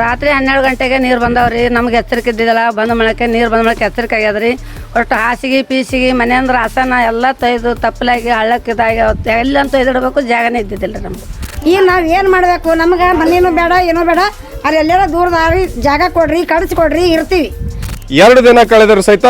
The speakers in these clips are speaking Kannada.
ರಾತ್ರಿ ಹನ್ನೆರಡು ಗಂಟೆಗೆ ನೀರು ಬಂದವ್ರಿ. ನಮ್ಗೆ ಎಚ್ಚರಿಕೆ ಇದ್ದಿದ್ದಿಲ್ಲ ಬಂದ ಮಳಕ್ಕೆ ನೀರು ಬಂದ ಮಳಕ್ಕೆ ಎಚ್ಚರಿಕೆ ಆಗ್ಯದ್ರಿ. ಒಟ್ಟು ಹಾಸಿಗೆ ಪೀಸಿಗೆ ಮನೆಯಂದ್ರ ಆಸನ ಎಲ್ಲ ತೊಯ್ದು ತಪ್ಪಲಾಗಿ ಹಳ್ಳಕ್ಕಿದಾಗಿ ಎಲ್ಲಂತ ತೊಯ್ದಿಡ್ಬೇಕು ಜಾಗನೇ ಇದ್ದಿದ್ದಿಲ್ಲ ರೀ ನಮ್ಗೆ. ಈಗ ನಾವು ಏನು ಮಾಡಬೇಕು? ನಮ್ಗೆ ಮನೇನು ಬೇಡ ಏನೂ ಬೇಡ. ಅಲ್ಲಿ ಎಲ್ಲೆಲ್ಲ ದೂರದಾರಿ ಜಾಗ ಕೊಡ್ರಿ ಕಳ್ಸಿ ಕೊಡ್ರಿ ಇರ್ತೀವಿ. ಎರಡು ದಿನ ಕಳೆದರೂ ಸಹಿತ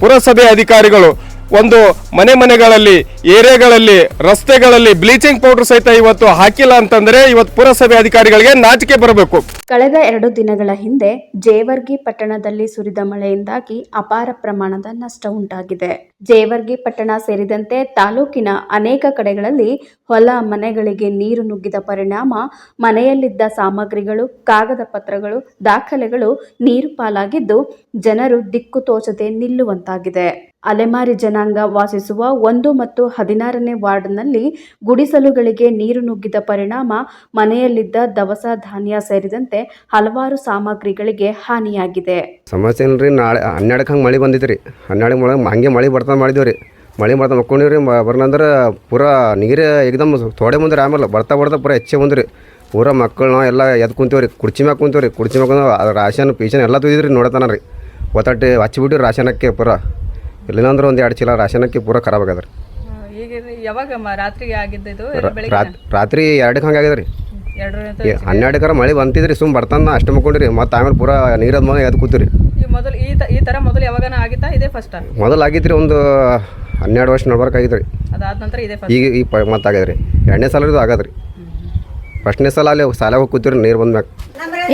ಪುರಸಭೆ ಅಧಿಕಾರಿಗಳು ಒಂದು ಮನೆ ಮನೆಗಳಲ್ಲಿ, ಏರಿಯಾಗಳಲ್ಲಿ, ರಸ್ತೆಗಳಲ್ಲಿ ಬ್ಲೀಚಿಂಗ್ ಪೌಡರ್ ಸಹಿತ ಇವತ್ತು ಹಾಕಿಲ್ಲ ಅಂತಂದ್ರೆ ಇವತ್ತು ಪುರಸಭೆ ಅಧಿಕಾರಿಗಳಿಗೆ ನಾಚಿಕೆ ಬರಬೇಕು. ಕಳೆದ ಎರಡು ದಿನಗಳ ಹಿಂದೆ ಜೇವರ್ಗಿ ಪಟ್ಟಣದಲ್ಲಿ ಸುರಿದ ಮಳೆಯಿಂದಾಗಿ ಅಪಾರ ಪ್ರಮಾಣದ ನಷ್ಟ ಉಂಟಾಗಿದೆ. ಜೇವರ್ಗಿ ಪಟ್ಟಣ ಸೇರಿದಂತೆ ತಾಲೂಕಿನ ಅನೇಕ ಕಡೆಗಳಲ್ಲಿ ಹೊಲ ಮನೆಗಳಿಗೆ ನೀರು ನುಗ್ಗಿದ ಪರಿಣಾಮ, ಮನೆಯಲ್ಲಿದ್ದ ಸಾಮಗ್ರಿಗಳು, ಕಾಗದ ಪತ್ರಗಳು, ದಾಖಲೆಗಳು ನೀರು ಪಾಲಾಗಿದ್ದು ಜನರು ದಿಕ್ಕು ತೋಚದೆ ನಿಲ್ಲುವಂತಾಗಿದೆ. ಅಲೆಮಾರಿ ಜನಾಂಗ ವಾಸಿಸುವ ಒಂದು ಮತ್ತು ಹದಿನಾರನೇ ವಾರ್ಡ್ನಲ್ಲಿ ಗುಡಿಸಲುಗಳಿಗೆ ನೀರು ನುಗ್ಗಿದ ಪರಿಣಾಮ, ಮನೆಯಲ್ಲಿದ್ದ ದವಸ ಧಾನ್ಯ ಸೇರಿದಂತೆ ಹಲವಾರು ಸಾಮಗ್ರಿಗಳಿಗೆ ಹಾನಿಯಾಗಿದೆ. ಸಮಸ್ಯೆ ಏನ್ರಿ ನಾಳೆ ಹನ್ನೆರಡಕ್ಕೆ ಹಂಗೆ ಮಳೆ ಬಂದಿತ್ತು ರೀ ಹನ್ನೆರಡು ಮಳೆ, ಹಂಗೆ ಮಳೆ ಬರ್ತಾ ಮಾಡಿದ್ವಿ ರೀ ಮಳೆ ಬರ್ತಾ ಮಕ್ಕೊಂಡಿವಿ ರೀ ಬರ್ನಂದ್ರೆ ಪೂರಾ ನೀರು ಏಕದಮ್ ಥೋಡೆ ಮುಂದೆ ಆಮೇಲೆ ಬರ್ತಾ ಬರ್ತಾ ಪೂರ ಹೆಚ್ಚೆ ಬಂದ್ರಿ. ಪೂರ ಮಕ್ಕಳನ್ನ ಎಲ್ಲ ಎದ್ದು ಕುಂತೀವಿ ರೀ ಕುರ್ಚಿ ಮ್ಯಾಗ ಕುಂತೀವಿ ಕುರ್ಚಿ ಮ್ಯಾಗ ರಾಶನ್ ಪೀಶನ್ ಎಲ್ಲ ತುಯ್ದ್ರಿ ನೋಡತಾನ ರೀ. ಒತ್ತಟ್ಟು ಹಚ್ಚಿಬಿಟ್ಟು ರಾಶನಕ್ಕೆ ಪೂರ ಇಲ್ಲಿಲ್ಲಂದ್ರೆ ಒಂದು ಎರಡು ಚೀಲ ರಾಶನಕ್ಕೆ ಪೂರ ಖರಾಬ್ ಆಗ್ಯದ ರೀ ಈಗ ಇದು ಯಾವಾಗ ರಾತ್ರಿಗೆ ಆಗಿದ್ದು ಬೆಳಿಗ್ಗೆ ರಾತ್- ರಾತ್ರಿ ಎರಡಕ್ಕೆ ಹಂಗೆ ಆಗ್ಯದ ರೀ ಎರಡು ಈ ಹನ್ನೆರಡಕ್ಕರ ಮಳೆ ಬಂತಿದ್ರಿ ಸುಮ್ ಬರ್ತಾನ ಅಷ್ಟು ಮುಕ್ಕೊಂಡ್ರಿ ಮತ್ತು ಆಮೇಲೆ ಪೂರ ನೀರದ ಮನೆ ಎದ್ದು ಕೂತ್ರಿ. ಈ ಮೊದಲು ಈ ತ- ಈ ತರ ಮೊದಲು ಯಾವಾಗನ ಆಗಿತ್ತಾ ಇದೇ ಫಸ್ಟ್ ಮೊದಲು ಆಗಿದ್ರಿ ಒಂದು ಹನ್ನೆರಡು ವರ್ಷ ನಡ್ಬರ್ಕ್ ಆಗಿತ್ತು ರೀ ಅದಾದ ನಂತರ ಇದೇ ಫಸ್ಟ್ ಈಗ ಈ ಪ ಮತ್ತೆ ಆಗ್ಯದ ರೀ ಎರಡನೇ ಸಲ ಇದು ಆಗದ ರೀ ಫಸ್ಟ್ನೇ ಸಲ ಅಲ್ಲಿ ಸಾಲ ಹೋಗಿ ಕೂತೀರಿ ನೀರು ಬಂದ್ಮ್ಯಾಗ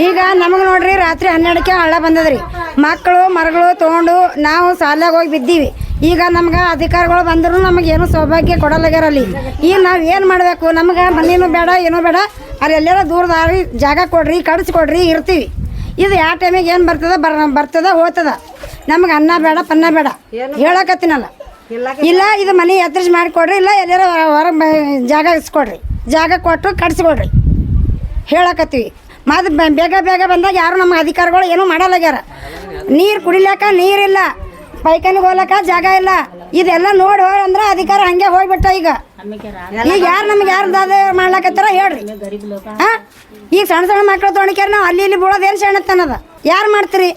ಈಗ ನಮಗೆ ನೋಡ್ರಿ ರಾತ್ರಿ ಹನ್ನೆರಡಕ್ಕೆ ಹಳ್ಳ ಬಂದದ್ರಿ. ಮಕ್ಕಳು, ಮರಗಳು ತೊಗೊಂಡು ನಾವು ಸಾಲಾಗ ಹೋಗಿ ಬಿದ್ದೀವಿ. ಈಗ ನಮ್ಗೆ ಅಧಿಕಾರಿಗಳು ಬಂದ್ರು ನಮಗೆ ಏನು ಸೌಭಾಗ್ಯ ಕೊಡಲಾಗ್ಯಾರ ಅಲ್ಲಿ ಈಗ ನಾವು ಏನು ಮಾಡಬೇಕು? ನಮ್ಗೆ ಮನೇನು ಬೇಡ, ಏನೂ ಬೇಡ. ಅಲ್ಲಿ ಎಲ್ಲೆಲ್ಲ ದೂರದಾರಿ, ಜಾಗ ಕೊಡ್ರಿ, ಕಡ್ಸಿ ಕೊಡ್ರಿ, ಇರ್ತೀವಿ. ಇದು ಯಾವ ಟೈಮಿಗೆ ಏನು ಬರ್ತದ, ಬರ್, ಬರ್ತದ ಹೋಗ್ತದ ನಮ್ಗೆ ಅನ್ನ ಬೇಡ, ಪನ್ನ ಬೇಡ. ಹೇಳಕತ್ತೀನಲ್ಲ. ಇಲ್ಲ, ಇದು ಮನೆ ಎತ್ತರಿಸಿ ಮಾಡಿಕೊಡ್ರಿ ಇಲ್ಲ ಎಲ್ಲಾರ ಹೊರ ಜಾಗ ಇಸ್ಕೊಡ್ರಿ. ಜಾಗ ಕೊಟ್ಟು ಕಟ್ಸ್ಕೊಡ್ರಿ ಹೇಳಕತ್ತೀವಿ. ಮದ್ ಬೇಗ ಬೇಗ ಬಂದಾಗ ಯಾರು ನಮ್ಮ ಅಧಿಕಾರಿಗಳು ಏನೂ ಮಾಡಲಾಗ್ಯಾರ ನೀರು ಕುಡಿಲಾಕ ನೀರಿಲ್ಲ ಪೈಖಾನಿಗೆ ಹೋಗ್ಲಕ್ಕ ಜಾಗ ಇಲ್ಲ. ಇದೆಲ್ಲ ನೋಡಿ ಹೋಗಿ ಅಂದ್ರೆ ಅಧಿಕಾರ ಹಂಗೆ ಹೋಗ್ಬಿಟ್ಟ ಈಗ. ಈಗ ಯಾರು ನಮ್ಗೆ ಯಾರು ದಾದ ಮಾಡ್ಲಾಕತ್ತಾರ ಹೇಳ್ರಿ. ಹಾ ಈಗ ಸಣ್ಣ ಸಣ್ಣ ಮಕ್ಳು ತೊಗೊಂಡ್ಕ್ಯಾರ ನಾವು ಅಲ್ಲಿ ಇಲ್ಲಿ ಬೀಳೋದು ಏನು ಸಣ್ಣತನದ? ಯಾರು ಮಾಡ್ತೀರಿ?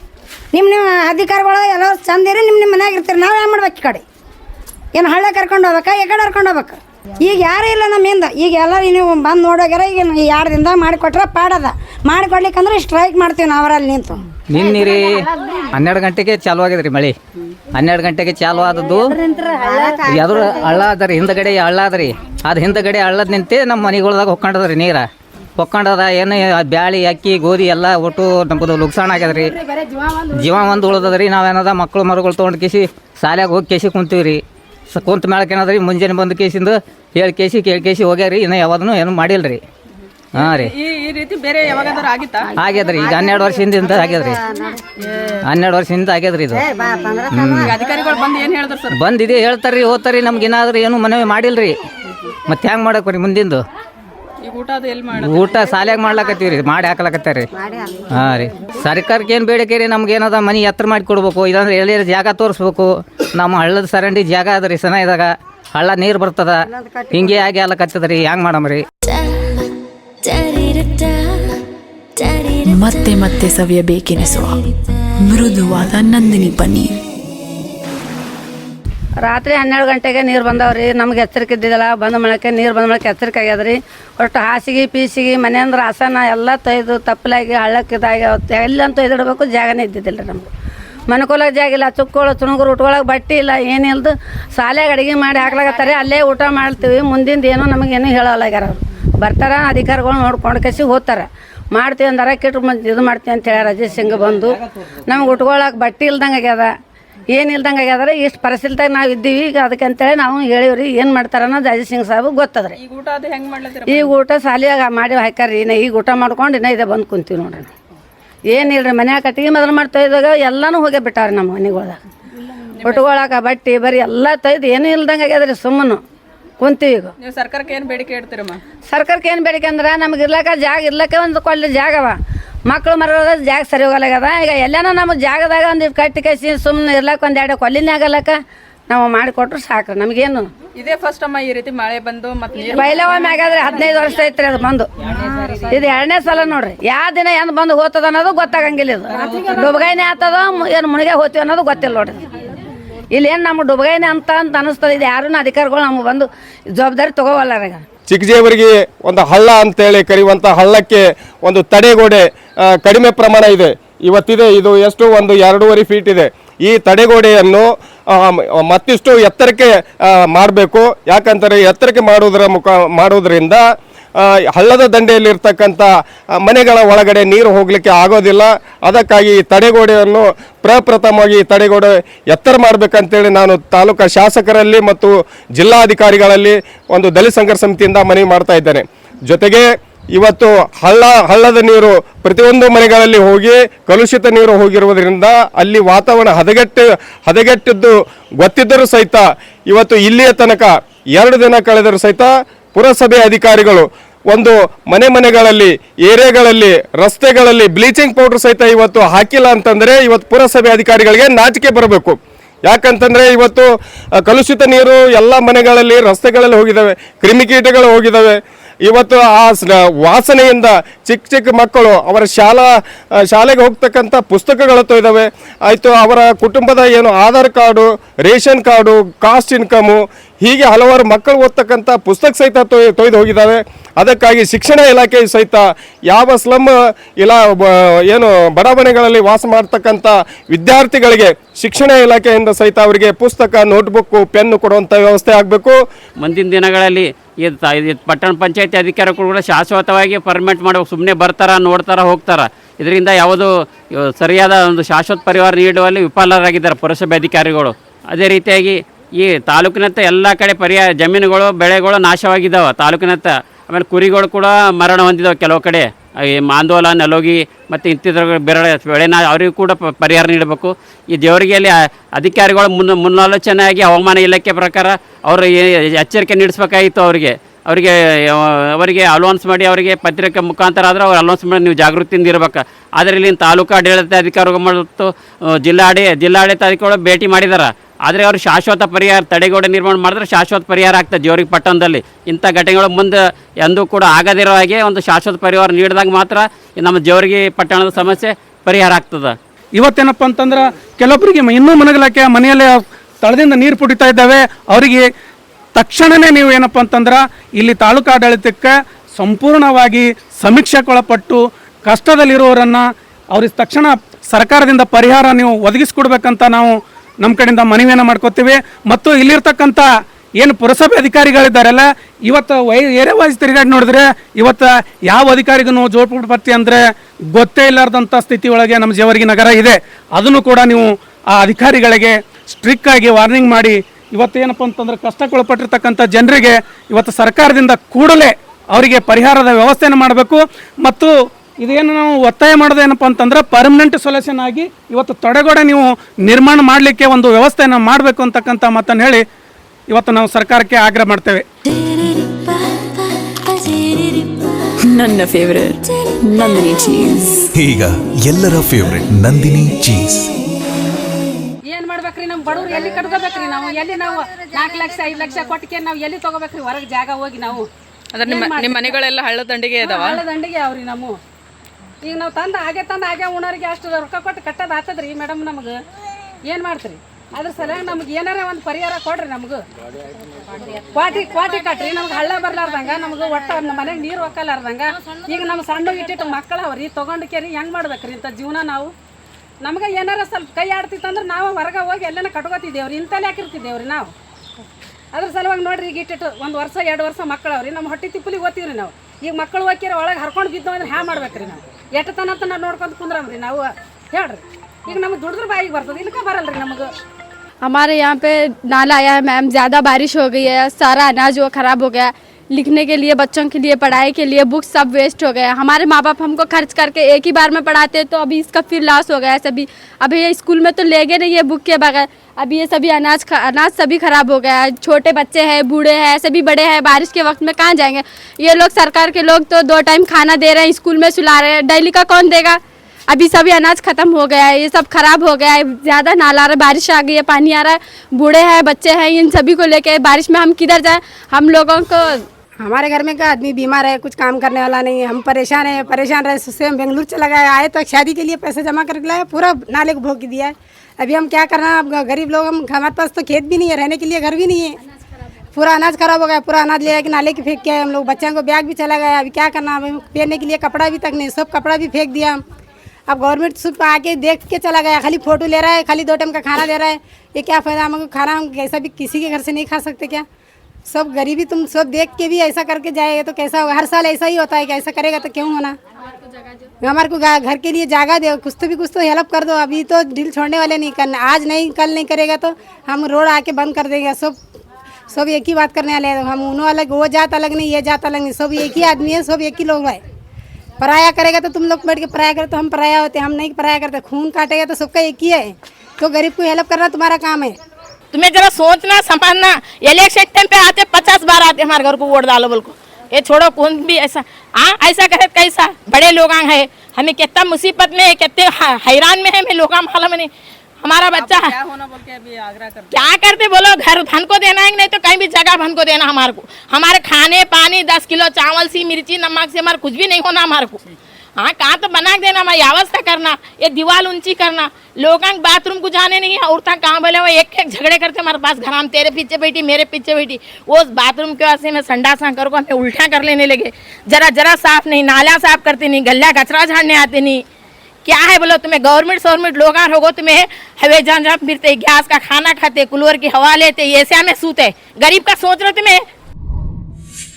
ನಿಮ್ಮ ನಿಮ್ಮ ಅಧಿಕಾರಿಗಳು ಎಲ್ಲರೂ ಚಂದಿರಿ ನಿಮ್ಮ ನಿಮ್ಮ ಮನ್ಯಾಗ ಇರ್ತೀರಿ. ನಾವು ಏನು ಮಾಡ್ಬೇಕು ಈ ಕಡೆ? ಏನು ಹಳ್ಳ ಕರ್ಕೊಂಡು ಹೋಗ್ಬೇಕಾ ಎಗಡೆ ಕರ್ಕೊಂಡು ಹೋಗ್ಬೇಕು? ಈಗ ಯಾರೂ ಇಲ್ಲ ನಮ್ಮಿಂದ ಈಗ ಎಲ್ಲ ನೀವು ಬಂದು ನೋಡೋಗ್ಯಾರ ಈಗ ಯಾರ ದಿನ ದಿನದಾಗ ಮಾಡಿಕೊಟ್ರೆ ಪಾಡದ. ಮಾಡಿಕೊಡ್ಲಿಕ್ಕಂದ್ರೆ ಸ್ಟ್ರೈಕ್ ಮಾಡ್ತೀವಿ ನಾವು ಅವರಲ್ಲಿ ನಿಂತು. ನಿನ್ನೆ ರೀ ಹನ್ನೆರಡು ಗಂಟೆಗೆ ಚಾಲು ಆಗ್ಯದ್ರಿ ಮಳೆ. ಹನ್ನೆರಡು ಗಂಟೆಗೆ ಚಾಲು ಆದದ್ದು ಎದುರು ಹಳ್ಳ ಅದ ರೀ ಹಿಂದಗಡೆ ಹಳ್ಳ ಅದ ರೀ. ಅದು ಹಿಂದಗಡೆ ಹಳ್ಳದ ನಿಂತೆ ನಮ್ಮ ಮನೆಗಳ್ದಾಗ ಹೊಕ್ಕೊಂಡದ್ರಿ ನೀರ. ಹೊಕ್ಕೊಂಡದ ಏನು ಬ್ಯಾಳಿ ಅಕ್ಕಿ ಗೋಧಿ ಎಲ್ಲ ಒಟ್ಟು ನಮ್ಮದು ನುಕ್ಸಾನ್ ಆಗ್ಯದ ರೀ ಜೀವ ಒಂದು ಉಳ್ದದ. ರೀ ನಾವೇನದ ಮಕ್ಕಳು ಮರುಗಳು ತೊಗೊಂಡು ಕೇಸಿ ಶಾಲ್ಯಾಗ ಹೋಗಿ ಕೇಸಿ ಕುಂತೀವಿ ರೀ ಸ ಕುಂತ ಮೇಳಕ್ಕೆ ಏನಾದ್ರಿ ರೀ ಮುಂಜಾನೆ ಬಂದು ಕೇಸಿಂದ ಹೇಳಿ ಕೇಸಿ ಕೇಳಿ ಕೇಸಿ ಹೋಗ್ಯಾರ ಇನ್ನೂ ಯಾವ್ದೂ ಏನು ಮಾಡಿಲ್ಲ ರೀ ಹಾಂ ರೀ. ಈ ಈ ರೀತಿ ಬೇರೆ ಯಾವಾಗಾದ್ರೂ ಆಗಿತ್ತಾ? ಆಗ್ಯದ್ರಿ ಈಗ ಹನ್ನೆರಡು ವರ್ಷದಿಂದ ಹಿಂದಿಂದ ಆಗ್ಯದ್ರಿ. ಹನ್ನೆರಡು ವರ್ಷದಿಂದ ಹಿಂದೆ ಆಗ್ಯದ್ರಿ ಇದು. ಈಗ ಅಧಿಕಾರಿಗಳು ಬಂದು ಏನು ಹೇಳಿದ್ರು ಸರ್? ಬಂದಿದೆ ಹೇಳ್ತಾರ್ರಿ ಹೋಗ್ತಾರ್ರಿ ನಮ್ಗೆ ಏನಾದ್ರೂ ಏನು ಮನವಿ ಮಾಡಿಲ್ರಿ. ಮತ್ತೆ ಹೆಂಗೆ ಮಾಡಕ್ ರೀ ಮುಂದಿಂದು? ಈಗ ಊಟ ಅದು ಎಲ್ಲಿ ಮಾಡೋದು? ಊಟ ಸಾಲ್ಯಾಗ ಮಾಡ್ಲಾಕತ್ತೀವಿ ರೀ ಮಾಡಿ ಹಾಕ್ಲಾಕತ್ತಾರ ಹಾಂ ರೀ. ಸರ್ಕಾರಕ್ಕೆ ಏನು ಬೇಡಿಕೆ ರೀ? ನಮ್ಗೆ ಏನದ ಮನೆ ಎತ್ತರ ಮಾಡಿ ಕೊಡ್ಬೇಕು ಇಲ್ಲಾಂದ್ರೆ ಎಲ್ಲಿ ಜಾಗ ತೋರಿಸ್ಬೇಕು. ನಮ್ಮ ಹಳ್ಳದ ಸರಂಡಿ ಜಾಗ ಅದ ರೀ ಸನ ಇದಾಗ. ಹಳ್ಳ ನೀರು ಬರ್ತದ. ಹಿಂಗೆ ಆಗಿ ಅಲ್ಲಕತ್ತದ ರೀ. ಹೆಂಗೆ ಮಾಡಮ್ರಿ ಮತ್ತೆ ಮತ್ತೆ ಸವಿಯಬೇಕೆನಿಸುವ ಮೃದುವಾದ ನಂದಿನಿ ಪನ್ನೀರ್. ರಾತ್ರಿ ಹನ್ನೆರಡು ಗಂಟೆಗೆ ನೀರು ಬಂದವ್ರಿ. ನಮ್ಗೆ ಎಚ್ಚರಿಕೆ ಇದ್ದಿದ್ದಿಲ್ಲ ಬಂದ ಮಳಕ್ಕೆ ನೀರು ಬಂದ ಮಳಕ್ಕೆ ಎಚ್ಚರಿಕೆ ಆಗ್ಯದ್ರಿ. ಒಟ್ಟು ಹಾಸಿಗೆ, ಪೀಸಿಗೆ, ಮನೆಯಂದ್ರೆ ಆಸನ ಎಲ್ಲ ತೊಯ್ದು ತಪ್ಪಲಾಗಿ ಹಳ್ಳಕ್ಕಿದಾಗಿ ಎಲ್ಲಂತೂ ಇದಿಡ್ಬೇಕು ಜಾಗನೇ ಇದ್ದಿದ್ದಿಲ್ಲ ರೀ ನಮ್ಗೆ. ಮನ್ಕೊಳಕ್ಕೆ ಜಾಗ ಇಲ್ಲ, ಚುಕ್ಕೋಳು, ತುಣುಗುರು ಉಟ್ಕೊಳಕ್ಕೆ ಬಟ್ಟೆ ಇಲ್ಲ ಏನಿಲ್ದು ಶಾಲೆಗೆ ಅಡುಗೆ ಮಾಡಿ ಹಾಕ್ಲಾಕತ್ತಾರೆ, ಅಲ್ಲೇ ಊಟ ಮಾಡ್ತೀವಿ. ಮುಂದಿಂದ ಏನೋ ನಮಗೇನು ಹೇಳೋಲ್ಲಾಗ್ಯಾರ ಅವ್ರು. ಬರ್ತಾರ, ಅಧಿಕಾರಿಗಳು ನೋಡ್ಕೊಂಡು ಕಸಿ ಹೋಗ್ತಾರೆ. ಮಾಡ್ತೀವಿ ಅಂದ್ರೆ ಕೆಟ್ಟು ಇದು ಮಾಡ್ತೀವಿ ಅಂತ ಹೇಳಿ ಅಜಯ್ ಸಿಂಗ್ ಬಂದು. ನಮ್ಗೆ ಉಟ್ಕೊಳಕ್ಕೆ ಬಟ್ಟೆ ಇಲ್ದಂಗೆ ಆಗ್ಯದ. ಏನು ಇಲ್ದಂಗೆ ಆಗ್ಯಾದ್ರೆ? ಇಷ್ಟು ಪರಿಸ್ಥಿತಿದಾಗ ನಾವು ಇದ್ದೀವಿ. ಈಗ ಅದಕ್ಕೆ ಅಂತೇಳಿ ನಾವು ಹೇಳಿವ್ರಿ ಏನು ಮಾಡ್ತಾರ ಅನ್ನೋದು ಅಜಯ್ ಸಿಂಗ್ ಸಾಹೇಬ್ ಗೊತ್ತದ್ರಿ. ಈಗ ಊಟ ಅದು ಹೆಂಗ್ ಮಾಡ್ಲತ್ತೀರ ಈಗ ಊಟ ಸಾಲಿಯಾಗ ಮಾಡಿ ಹಾಕ್ಯಾರ್ರಿ. ಇನ್ನ ಈಗ ಊಟ ಮಾಡ್ಕೊಂಡು ಇನ್ನ ಇದೆ ಬಂದು ಕುಂತೀವಿ ನೋಡ್ರಿ ಏನಿಲ್ರಿ ಮನ್ಯಾಗ ಕಟ್ಟಿಗೆ ಮೊದಲು ಮಾಡ್ತಾ ಇದ್ದಾಗ ಎಲ್ಲನೂ ಹೋಗೇ ಬಿಟ್ಟಾರ ನಮ್ಮ ಮನೆಗಳ್ದಾಗ. ಉಟ್ಕೊಳಕ ಬಟ್ಟೆ ಬರೀ ಎಲ್ಲ ತೊಯ್ದು ಏನೂ ಇಲ್ದಂಗೆ ಆಗ್ಯದ್ರಿ ಸುಮ್ಮನು. ಕುಂತೀವಿ ಈಗ. ನೀವು ಸರ್ಕಾರಕ್ಕೆ ಏನು ಬೇಡಿಕೆ ಇಡ್ತೀರಮ್ಮ ಸರ್ಕಾರಕ್ಕೆ ಏನು ಬೇಡಿಕೆ ಅಂದ್ರೆ ನಮ್ಗೆ ಇರ್ಲಕ್ಕ ಜಾಗ ಇರ್ಲಕ್ಕೆ ಒಂದು ಕೊಳ್ಳಿ ಜಾಗವ ಮಕ್ಳು ಮರದ ಜಾಗ ಸರಿ ಹೋಗಲಾಗ್ಯದ ಈಗ ಎಲ್ಲಾನ ನಮ್ಮ ಜಾಗದಾಗ ಒಂದು ಕಟ್ಟಿ ಕಸಿ ಸುಮ್ಮನೆ ಇರ್ಲಕ್ಕ ಒಂದು ಎರಡು ಕೊಲ್ಲಿನೇ ಆಗಲ್ಲಕ್ಕ ನಾವು ಮಾಡಿಕೊಟ್ರು ಸಾಕು ನಮಗೇನು? ಇದೇ ಫಸ್ಟ್ ಅಮ್ಮ ಈ ರೀತಿ ಮಳೆ ಬಂದು ಮತ್ತೆ ನೀರು ಮ್ಯಾಗಾದ್ರೆ ಆಗಾದ್ರೆ ಹದಿನೈದು ವರ್ಷ ಐತ್ರಿ ಅದು ಬಂದು. ಇದು ಎರಡನೇ ಸಲ ನೋಡ್ರಿ. ಯಾವ ದಿನ ಏನು ಬಂದು ಹೋತದ ಅನ್ನೋದು ಗೊತ್ತಾಗಂಗಿಲ್ಲ ಇದು. ಡುಬಗಾಯಿನೇ ಆತದ ಏನು ಮುಣಿಗೆ ಹೋತೀವಿ ಅನ್ನೋದು ಗೊತ್ತಿಲ್ಲ ನೋಡ್ರಿ. ಇಲ್ಲಿ ಏನು ನಮ್ಮ ಡುಬಗೈನೆ ಅಂತ ಅಂತ ಅನಿಸ್ತದೆ ಇದು ಯಾರೂ ಅಧಿಕಾರಿಗಳು ನಮ್ಗೆ ಬಂದು ಜವಾಬ್ದಾರಿ ತಗೋವಲ್ಲ ಈಗ ಚಿಕ್ಕಜೇವರಿಗೆ ಒಂದು ಹಳ್ಳ ಅಂತೇಳಿ ಕರೆಯುವಂಥ ಹಳ್ಳಕ್ಕೆ ಒಂದು ತಡೆಗೋಡೆ ಕಡಿಮೆ ಪ್ರಮಾಣ ಇದೆ. ಇವತ್ತಿದೆ ಇದು ಎಷ್ಟು ಒಂದು ಎರಡೂವರೆ ಫೀಟ್ ಇದೆ. ಈ ತಡೆಗೋಡೆಯನ್ನು ಮತ್ತಿಷ್ಟು ಎತ್ತರಕ್ಕೆ ಮಾಡಬೇಕು ಯಾಕಂತಾರೆ ಎತ್ತರಕ್ಕೆ ಮಾಡುವುದರ ಮುಖ ಮಾಡುವುದರಿಂದ ಆ, ಹಳ್ಳದ ದಂಡೆಯಲ್ಲಿರ್ತಕ್ಕಂಥ ಮನೆಗಳ ಒಳಗಡೆ ನೀರು ಹೋಗಲಿಕ್ಕೆ ಆಗೋದಿಲ್ಲ. ಅದಕ್ಕಾಗಿ ಈ ತಡೆಗೋಡೆಯನ್ನು ಪ್ರಪ್ರಥಮವಾಗಿ ಈ ತಡೆಗೋಡೆ ಎತ್ತರ ಮಾಡಬೇಕಂತೇಳಿ ನಾನು ತಾಲೂಕಾ ಶಾಸಕರಲ್ಲಿ ಮತ್ತು ಜಿಲ್ಲಾಧಿಕಾರಿಗಳಲ್ಲಿ ಒಂದು ದಲಿತ ಸಂಘರ್ಷ ಸಮಿತಿಯಿಂದ ಮನವಿ ಮಾಡ್ತಾ ಇದ್ದೇನೆ. ಜೊತೆಗೆ ಇವತ್ತು ಹಳ್ಳ, ಹಳ್ಳದ ನೀರು ಪ್ರತಿಯೊಂದು ಮನೆಗಳಲ್ಲಿ ಹೋಗಿ ಕಲುಷಿತ ನೀರು ಹೋಗಿರುವುದರಿಂದ ಅಲ್ಲಿ ವಾತಾವರಣ ಹದಗೆಟ್ಟು, ಹದಗೆಟ್ಟಿದ್ದು ಗೊತ್ತಿದ್ದರೂ ಸಹಿತ ಇವತ್ತು ಇಲ್ಲಿಯ ತನಕ ಎರಡು ದಿನ ಕಳೆದರೂ ಸಹಿತ ಪುರಸಭೆ ಅಧಿಕಾರಿಗಳು ಒಂದು ಮನೆ ಮನೆಗಳಲ್ಲಿ, ಏರಿಯಾಗಳಲ್ಲಿ, ರಸ್ತೆಗಳಲ್ಲಿ ಬ್ಲೀಚಿಂಗ್ ಪೌಡರ್ ಸಹಿತ ಇವತ್ತು ಹಾಕಿಲ್ಲ ಅಂತಂದರೆ ಇವತ್ತು ಪುರಸಭೆ ಅಧಿಕಾರಿಗಳಿಗೆ ನಾಚಿಕೆ ಬರಬೇಕು. ಯಾಕಂತಂದರೆ ಇವತ್ತು ಕಲುಷಿತ ನೀರು ಎಲ್ಲ ಮನೆಗಳಲ್ಲಿ, ರಸ್ತೆಗಳಲ್ಲಿ ಹೋಗಿದ್ದಾವೆ ಕ್ರಿಮಿಕೀಟಗಳು ಹೋಗಿದ್ದಾವೆ ಇವತ್ತು ಆ ವಾಸನೆಯಿಂದ ಚಿಕ್ಕ ಚಿಕ್ಕ ಮಕ್ಕಳು ಅವರ ಶಾಲಾ ಶಾಲೆಗೆ ಹೋಗ್ತಕ್ಕಂಥ ಪುಸ್ತಕಗಳು ತೊಯ್ದವೆ ಆಯಿತು, ಅವರ ಕುಟುಂಬದ ಏನು Aadhaar card, ration card, caste income, ಹೀಗೆ ಹಲವಾರು ಮಕ್ಕಳು ಓದ್ತಕ್ಕಂಥ ಪುಸ್ತಕ ಸಹಿತ ತೊಯ್ ತೊಯ್ದು ಹೋಗಿದ್ದಾವೆ. ಅದಕ್ಕಾಗಿ ಶಿಕ್ಷಣ ಇಲಾಖೆ ಸಹಿತ ಯಾವ ಸ್ಲಮ್ ಇಲ್ಲ ಬ- ಏನು ಬಡಾವಣೆಗಳಲ್ಲಿ ವಾಸ ಮಾಡ್ತಕ್ಕಂಥ ವಿದ್ಯಾರ್ಥಿಗಳಿಗೆ ಶಿಕ್ಷಣ ಇಲಾಖೆಯಿಂದ ಸಹಿತ ಅವರಿಗೆ ಪುಸ್ತಕ, ನೋಟ್ಬುಕ್ಕು, ಪೆನ್ನು ಕೊಡುವಂಥ ವ್ಯವಸ್ಥೆ ಆಗಬೇಕು. ಮುಂದಿನ ದಿನಗಳಲ್ಲಿ ಇದು ಇದು ಪಟ್ಟಣ ಪಂಚಾಯತಿ ಅಧಿಕಾರಿಗಳು ಕೂಡ ಶಾಶ್ವತವಾಗಿ ಪರ್ಮಿಟ್ ಮಾಡಬೇಕು ಸುಮ್ಮನೆ ಬರ್ತಾರ, ನೋಡ್ತಾರ, ಹೋಗ್ತಾರ. ಇದರಿಂದ ಯಾವುದು ಸರಿಯಾದ ಒಂದು ಶಾಶ್ವತ ಪರಿವಾರ ನೀಡುವಲ್ಲಿ ವಿಫಲರಾಗಿದ್ದಾರೆ ಪುರಸಭೆ ಅಧಿಕಾರಿಗಳು. ಅದೇ ರೀತಿಯಾಗಿ ಈ ತಾಲೂಕಿನತ್ತ ಎಲ್ಲ ಕಡೆ ಪರಿಹಾರ ಜಮೀನುಗಳು, ಬೆಳೆಗಳು ನಾಶವಾಗಿದ್ದಾವೆ ತಾಲೂಕಿನತ್ತ ಆಮೇಲೆ ಕುರಿಗಳು ಕೂಡ ಮರಣ ಹೊಂದಿದ್ದಾವೆ ಕೆಲವು ಕಡೆ. ಮಾಂದೋಲ ನಲೋಗಿ ಮತ್ತು ಇಂತಿದ್ರ ಬೆರಳೆ ಬೆಳೆನ ಅವರಿಗೂ ಕೂಡ ಪರಿಹಾರ ನೀಡಬೇಕು. ಈ ದೇವರಿಗೆ ಅಲ್ಲಿ ಅಧಿಕಾರಿಗಳು ಮುನ್ನ ಮುನ್ನಾಲೋಚನೆಯಾಗಿ ಹವಾಮಾನ ಇಲಾಖೆ ಪ್ರಕಾರ ಅವರು ಎಚ್ಚರಿಕೆ ನೀಡಿಸ್ಬೇಕಾಗಿತ್ತು ಅವರಿಗೆ. ಅವರಿಗೆ ಅವರಿಗೆ ಅಲೋನ್ಸ್ ಮಾಡಿ ಅವರಿಗೆ ಪತ್ರಿಕೆ ಮುಖಾಂತರ ಆದ್ರೆ ಅವ್ರು ಅಲೋನ್ಸ್ ಮಾಡಿ ನೀವು ಜಾಗೃತಿಯಿಂದ ಇರಬೇಕು. ಆದರೆ ಇಲ್ಲಿ ತಾಲೂಕು ಆಡಳಿತಾಧಿಕಾರಿಗಳು ಮತ್ತು ಜಿಲ್ಲಾಡಿ ಜಿಲ್ಲಾಡಿ, ಜಿಲ್ಲಾಡಳಿತಾಧಿಕಾರಿಗಳು ಭೇಟಿ ಮಾಡಿದ್ದಾರೆ ಆದರೆ ಅವರು ಶಾಶ್ವತ ಪರಿಹಾರ ತಡೆಗೋಡೆ ನಿರ್ಮಾಣ ಮಾಡಿದ್ರೆ ಶಾಶ್ವತ ಪರಿಹಾರ ಆಗ್ತದೆ ಜೋರಿಗೆ ಪಟ್ಟಣದಲ್ಲಿ. ಇಂಥ ಘಟನೆಗಳು ಮುಂದೆ ಎಂದೂ ಕೂಡ ಆಗದಿರೋ ಹಾಗೆ ಒಂದು ಶಾಶ್ವತ ಪರಿಹಾರ ನೀಡಿದಾಗ ಮಾತ್ರ ನಮ್ಮ ಜೋರಿಗೆ ಪಟ್ಟಣದ ಸಮಸ್ಯೆ ಪರಿಹಾರ ಆಗ್ತದೆ. ಇವತ್ತೇನಪ್ಪ ಅಂತಂದ್ರೆ ಕೆಲವೊಬ್ಬರಿಗೆ ಇನ್ನೂ ಮನಗಲಕ್ಕೆ ಮನೆಯಲ್ಲೇ ತಳದಿಂದ ನೀರು ಪುಟಿತಾ ಇದ್ದಾವೆ, ಅವರಿಗೆ ತಕ್ಷಣವೇ ನೀವು ಏನಪ್ಪ ಅಂತಂದ್ರೆ ಇಲ್ಲಿ ತಾಲೂಕಾಡಳಿತಕ್ಕೆ ಸಂಪೂರ್ಣವಾಗಿ ಸಮೀಕ್ಷೆಗೊಳಪಟ್ಟು ಕಷ್ಟದಲ್ಲಿರುವವರನ್ನು ಅವ್ರಿಗೆ ತಕ್ಷಣ ಸರ್ಕಾರದಿಂದ ಪರಿಹಾರ ನೀವು ಒದಗಿಸ್ಕೊಡ್ಬೇಕಂತ ನಾವು ನಮ್ಮ ಕಡೆಯಿಂದ ಮನವಿಯನ್ನು ಮಾಡ್ಕೋತೀವಿ. ಮತ್ತು ಇಲ್ಲಿರ್ತಕ್ಕಂಥ ಏನು ಪುರಸಭೆ ಅಧಿಕಾರಿಗಳಿದ್ದಾರಲ್ಲ, ಇವತ್ತು ವೈ ಏರಿಯಾ ವೈಸ್ ತಿರುಗಾಡಿ ನೋಡಿದ್ರೆ ಇವತ್ತು ಯಾವ ಅಧಿಕಾರಿಗೂ ಜೋಡ್ಬಿಟ್ಟು ಬರ್ತಿ ಅಂದರೆ ಗೊತ್ತೇ ಇಲ್ಲಾರ್ದಂಥ ಸ್ಥಿತಿ ಒಳಗೆ ನಮ್ಮ ಜೇವರಿಗೆ ನಗರ ಇದೆ. ಅದನ್ನು ಕೂಡ ನೀವು ಆ ಅಧಿಕಾರಿಗಳಿಗೆ ಸ್ಟ್ರಿಕ್ಟಾಗಿ ವಾರ್ನಿಂಗ್ ಮಾಡಿ ಇವತ್ತು ಏನಪ್ಪ ಅಂತಂದ್ರೆ ಕಷ್ಟಕ್ಕೊಳಪಟ್ಟಿರ್ತಕ್ಕಂಥ ಜನರಿಗೆ ಇವತ್ತು ಸರ್ಕಾರದಿಂದ ಕೂಡಲೇ ಅವರಿಗೆ ಪರಿಹಾರದ ವ್ಯವಸ್ಥೆಯನ್ನು ಮಾಡಬೇಕು. ಮತ್ತು ಇದೇನು ನಾವು ಒತ್ತಾಯ ಮಾಡೋದು ಏನಪ್ಪ ಅಂತಂದ್ರೆ ಪರ್ಮನೆಂಟ್ ಸೊಲ್ಯೂಷನ್ ಆಗಿ ಇವತ್ತು ತೊಡೆಗೋಡೆ ನೀವು ನಿರ್ಮಾಣ ಮಾಡಲಿಕ್ಕೆ ಒಂದು ವ್ಯವಸ್ಥೆಯನ್ನು ಮಾಡಬೇಕು ಅಂತಕ್ಕಂಥ ಮತ್ತನ್ನು ಹೇಳಿ ಇವತ್ತು ನಾವು ಸರ್ಕಾರಕ್ಕೆ ಆಗ್ರಹ ಮಾಡ್ತೇವೆ. ನನ್ನ ಫೇವರೇಟ್ ನಂದಿನಿ ಚೀಸ್ ಈಗ ಎಲ್ಲರ ಫೇವ್ರೆಟ್ ನಂದಿನಿ ಚೀಸ್ ಏನ್ ಮಾಡ್ಬೇಕ್ರಿ ನಮ್ ಬಡವ್ರು ಎಲ್ಲಿ ಕಟ್ಕೋಬೇಕ್ರಿ ನಾವು? ಎಲ್ಲಿ ನಾವು ನಾಲ್ಕು ಲಕ್ಷ ಐದು ಲಕ್ಷ ಕೊಟ್ಟಿಗೆ ನಾವು ಎಲ್ಲಿ ತಗೋಬೇಕ್ರಿ? ಹೊರಗೆ ಜಾಗ ಹೋಗಿ ನಾವು. ಅಂದ್ರೆ ನಿಮ್ಮ ನಿಮ್ಮ ಮನೆಗಳೆಲ್ಲ ಹಳ್ಳ ದಂಡಿಗೆ ಇದಾವ ಹಳ್ಳ ದಂಡಿಗೆ ಅವ್ರಿ ನಮ್ಮ. ಈಗ ನಾವು ತಂದು ಹಾಗೆ ತಂದು ಹಾಗೆ ಉಣೋರಿಗೆ ಅಷ್ಟು ರೊಕ್ಕ ಕೊಟ್ಟು ಕಟ್ಟೋದು ಆತದ್ರಿ ಮೇಡಮ್ ನಮಗೆ. ಏನು ಮಾಡ್ತೀರಿ? ಅದ್ರ ಸಲುವಾಗಿ ನಮ್ಗೆ ಏನಾರ ಒಂದು ಪರಿಹಾರ ಕೊಡ್ರಿ ನಮಗೂ. ಕ್ವಾಟಿ ಕ್ವಾಟಿ ಕಟ್ರಿ ನಮ್ಗೆ ಹಳ್ಳ ಬರ್ಲಾರ್ದಂಗ ನಮ್ಗೆ ಒಟ್ಟ ನಮ್ಮ ಮನೆಗೆ ನೀರು ಹೊಕ್ಕಲಾರ್ದಂಗ ಈಗ ನಮ್ಮ ಸಣ್ಣ ಇಟ್ಟಿಟ್ಟು ಮಕ್ಕಳು ಅವ್ರಿ ತೊಗೊಂಡು ಕೇರಿ ಹೆಂಗೆ ಮಾಡ್ಬೇಕ್ರಿ ಇಂಥ ಜೀವನ ನಾವು? ನಮ್ಗೆ ಏನಾರ ಸ್ವಲ್ಪ ಕೈ ಆಡ್ತಿತ್ತಂದ್ರೆ ನಾವು ಹೊರಗೆ ಹೋಗಿ ಎಲ್ಲನ ಕಟ್ಕೋತಿದ್ದೇವ್ರಿ ಇಂತಲ್ಲಿ ಹಾಕಿರ್ತಿದ್ದೇವ್ರಿ ನಾವು ಅದ್ರ ಸಲುವಾಗಿ ನೋಡ್ರಿ ಈಗ ಇಟ್ಟಿಟ್ಟು ಒಂದು ವರ್ಷ ಎರಡು ವರ್ಷ ಮಕ್ಕಳು ಅವ್ರಿ ನಮ್ಮ ಹೊಟ್ಟೆ ತಿಪ್ಪಲಿಗೆ ಓದ್ತೀವ್ರಿ ನಾವು ಈಗ ಮಕ್ಕಳು ಹೋಗ್ಕಿರ ಒಳಗೆ ಹರ್ಕೊಂಡು ಬಿದ್ದು ಅಂದ್ರೆ ಹ್ಯಾ ಮಾಡ್ಬೇಕ್ರಿ ನಾವು ಎಟ್ಟು ತನ ಅಂತ ನಾವು ನೋಡ್ಕೊಂತ ಕುಂದ್ರಮ್ರಿ ನಾವು ಹೇಳ್ರಿ ಈಗ ನಮ್ಗೆ ದುಡಿದ್ರ ಬಾಯಿಗೆ ಬರ್ತದೆ ಇಲ್ಲಕ ಬರಲ್ರಿ ನಮಗೆ हमारे यहाँ पे नाला आया है मैम ज़्यादा बारिश हो गई है सारा अनाज वो खराब हो गया लिखने के लिए, बच्चों के लिए, पढ़ाई के लिए बुक्स सब वेस्ट हो गए हमारे माँ बाप हमको खर्च करके एक ही बार में पढ़ाते तो अभी इसका फिर लॉस हो गया सभी। अभी ये स्कूल में तो ले गए नहीं है बुक के बगैर। अभी ये सभी अनाज अनाज सभी खराब हो गया है। छोटे बच्चे हैं, बूढ़े हैं, सभी बड़े हैं, बारिश के वक्त में कहाँ जाएँगे? ये लोग सरकार के लोग तो दो टाइम खाना दे रहे हैं स्कूल में सुला रहे हैं। डेली का कौन देगा? अभी सभी अनाज खत्म हो गया है, ये सब खराब हो गया है। ज़्यादा नाला आ रहा है, बारिश आ गई है, पानी आ रहा है। बूढ़े हैं, बच्चे हैं, इन सभी को लेके बारिश में हम किधर जाएँ? हम लोगों को हमारे घर में का आदमी बीमार है, कुछ काम करने वाला नहीं है, हम परेशान है, परेशान रहे, उससे हम बेंगलुरु चला गया, आए तो शादी के लिए पैसे जमा करके लाए, पूरा नाले को भोग दिया है। अभी हम क्या करना, अब गरीब लोग, हम हमारे पास तो खेत भी नहीं है, रहने के लिए घर भी नहीं है। पूरा अनाज खराब हो गया, पूरा अनाज ले कि नाले के फेंक के हम लोग, बच्चों को बैग भी चला गया, अभी क्या करना, अभी पहनने के लिए कपड़ा भी तक नहीं, सब कपड़ा भी फेंक दिया हम। अब गवर्नमेंट सिर्फ़ आके देख के चला गया, खाली फ़ोटो ले रहा है, खाली दो टाइम का खाना दे रहा है, ये क्या फ़ायदा हमको खाना हम कैसा भी किसी के घर से नहीं खा सकते क्या? सब गरीबी तुम सब देख के भी ऐसा करके जाएगा तो कैसा होगा? हर साल ऐसा ही होता है कि ऐसा करेगा तो क्यों होना? हमारे को घर के लिए जागा दे कुछ तो भी कुछ तो हेल्प कर दो। अभी तो दिल छोड़ने वाले नहीं करना आज नहीं कल नहीं करेगा तो हम रोड आके बंद कर देंगे। सब सब एक ही बात करने वाले हैं। हम उन्हों अलग वो जात अलग नहीं ये जात अलग नहीं। सब एक ही आदमी है सब एक ही लोग है। पराया करेगा तो तुम लोग बैठ के पराया करे तो हम पराया होते हम नहीं पराया करते खून काटेगा तो सबका एक ही है। तो गरीब को हेल्प करना तुम्हारा काम है। तुम्हें जरा सोचना समझना इलेक्शन टाइम पे आते पचास बार आते हमारे घर को वोट डालो बोल को ये छोड़ो कौन भी ऐसा. हाँ ऐसा करे तो कैसा? बड़े लोग है. हमें कितना मुसीबत में है कितने हैरान में है मैं लोग हमारा बच्चा क्या होना बोल के अभी आग्रह करते क्या करते बोलो? घर धन को देना है नहीं तो कहीं भी जगह धन को देना हमारे को. हमारे खाने पानी दस किलो चावल सी मिर्ची नमक से हमारे कुछ भी नहीं होना हमारे को. हाँ कहाँ तो बना के देना हमारी व्यवस्था करना, ये दीवार ऊँची करना। लोग बाथरूम को जाने नहीं है औरतें कहाँ बोले वो, एक एक झगड़े करते हमारे पास घर हम तेरे पीछे बैठी, मेरे पीछे बैठी। वो उस बाथरूम के वास्ते में संडा सा कर हमें उल्टा कर लेने लगे। जरा जरा साफ़ नहीं, नाला साफ़ करते नहीं, गल्ला कचरा झाड़ने आते नहीं। क्या है बोलो, तुम्हें गवर्नमेंट, सवर्नमेंट लोग हो तुम्हें हवे जान फिरते गैस का खाना खाते, कूलर की हवा लेते ऐसे में सूते। गरीब का सोच रहे तुम्हें?